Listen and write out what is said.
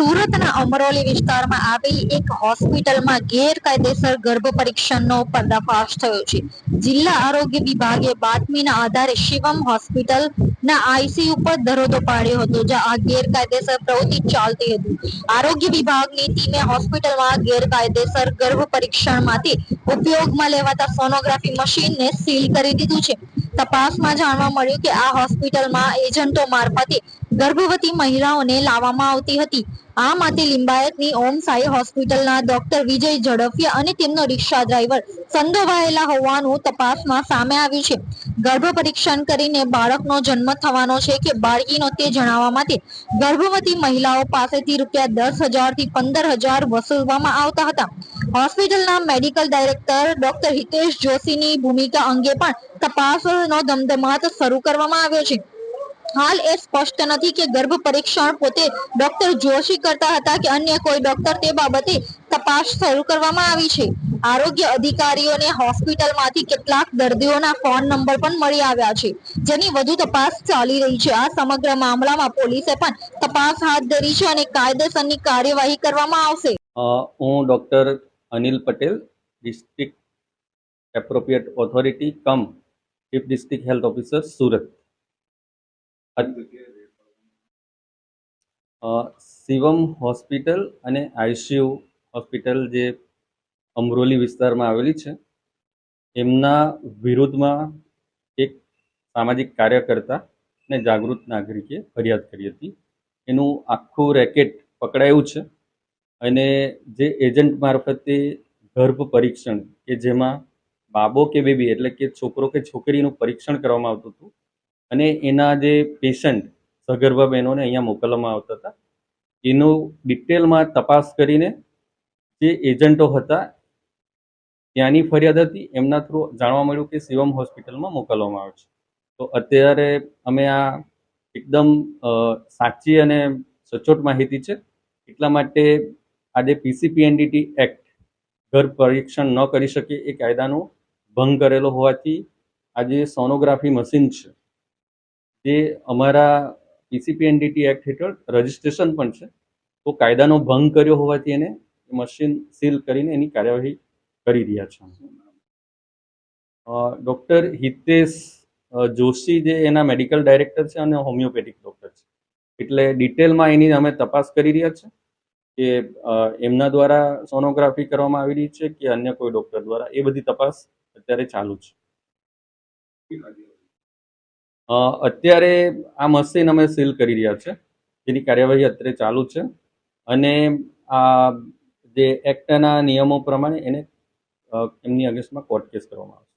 સુરતના અમરોલી વિસ્તારમાં આવેલી એક હોસ્પિટલમાં ગેરકાયદેસર ગર્ભ પરીક્ષણનો પર્દાફાશ થયો છે. જિલ્લા આરોગ્ય વિભાગે બાતમીના આધારે શિવમ હોસ્પિટલના આઈસીયુ પર દરોડો પાડ્યો હતો, જ્યાં આ ગેરકાયદેસર પ્રવૃત્તિ ચાલતી હતી. આરોગ્ય વિભાગની ટીમે હોસ્પિટલમાં ગેરકાયદેસર ગર્ભ પરીક્ષણમાંથી ઉપયોગમાં લેવાતા સોનોગ્રાફી મશીનને સીલ કરી દીધું છે. તપાસમાં જાણવા મળ્યું કે આ હોસ્પિટલમાં એજન્ટો મારફતે ગર્ભવતી મહિલાઓને લાવવામાં આવતી હતી. આ માટે લિંબાયતની ઓમ સાઈ હોસ્પિટલના ડોક્ટર વિજય ઝડફિયા અને તેમનો રિક્ષા ડ્રાઈવર સંડોવાયેલા હોવાનું તપાસમાં સામે આવ્યું છે. ગર્ભ પરીક્ષણ કરીને બાળકનો જન્મ થવાનો છે કે બાળકીનો તે જણાવવા માટે ગર્ભવતી મહિલાઓ પાસેથી રૂપિયા દસ હજારથી પંદર હજાર વસૂલવામાં આવતા હતા. હોસ્પિટલના મેડિકલ ડાયરેક્ટર ડોક્ટર હિતેશ જોશીની ભૂમિકા અંગે પણ તપાસનો ધમધમાટ શરૂ કરવામાં આવ્યો છે. હાલ એ સ્પષ્ટ નથી કે ગર્ભ પરીક્ષણ પોતે ડોક્ટર જોશી કરતા હતા કે અન્ય કોઈ ડોક્ટર તે બાબતે તપાસ શરૂ કરવામાં આવી છે. આરોગ્ય અધિકારીઓને હોસ્પિટલમાંથી કેટલાક દર્દીઓના ફોન નંબર પણ મળી આવ્યા છે. જેની વધુ તપાસ ચાલી રહી છે. આ સમગ્ર મામલામાં પોલીસે પણ તપાસ હાથ ધરી છે અને કાયદેસરની કાર્યવાહી કરવામાં આવશે. હું doctor Anil Patel, district appropriate authority, come, chief district health officer, Surat. Shivam hospital અને આઈસીયુ હોસ્પિટલ જે અમરોલી વિસ્તારમાં આવેલી છે, એમના વિરુદ્ધમાં એક સામાજિક કાર્યકર્તા અને જાગૃત નાગરિકે ફરિયાદ કરી હતી. એનું આખું રેકેટ પકડાયું છે અને જે એજન્ટ મારફતે ગર્ભ પરીક્ષણ કે જેમાં બાબો કે બેબી એટલે કે છોકરો કે છોકરીનું પરીક્ષણ કરવામાં આવતું હતું અને એના જે પેશન્ટ સગર્ભા બહેનોને અહીંયા મોકલવામાં આવતા હતા, એનો ડિટેલમાં તપાસ કરીને જે એજન્ટો હતા, ત્યાંની ફરિયાદ હતી, એમના થ્રુ જાણવા મળ્યું કે શિવમ હોસ્પિટલમાં મોકલવામાં આવે છે. તો અત્યારે અમે આ એકદમ સાચી અને સચોટ માહિતી છે. એટલા માટે આજે પીસીપીએનડીટી એક્ટ ઘર પરીક્ષણ ન કરી શકે એ કાયદાનો ભંગ કરેલો હોવાથી આજે સોનોગ્રાફી મશીન છે. જે અમારા પીસીપીએનડીટી એક્ટ હેઠળ રજિસ્ટ્રેશન પણ છે, તો કાયદાનો ભંગ કર્યો હોવાથી એને મશીન સીલ કરીને એની કાર્યવાહી કરી રહ્યા છે. ડૉક્ટર હિતેશ જોશી જે એના મેડિકલ ડાયરેક્ટર છે અને હોમિયોપેથિક ડૉક્ટર છે. એટલે ડિટેલમાં એની અમે તપાસ કરી રહ્યા છે કે એમના દ્વારા સોનોગ્રાફી કરવામાં આવી રહી છે કે અન્ય કોઈ ડૉક્ટર દ્વારા, એ બધી તપાસ અત્યારે ચાલુ છે. અત્યારે આ મશીન અમે સીલ કરી રહ્યા છે. જેની કાર્યવાહી અત્યારે ચાલુ છે. અને આ જે એક્ટના નિયમો પ્રમાણે એને એમની અગેન્સ્ટમાં કોર્ટ કેસ કરવામાં આવશે.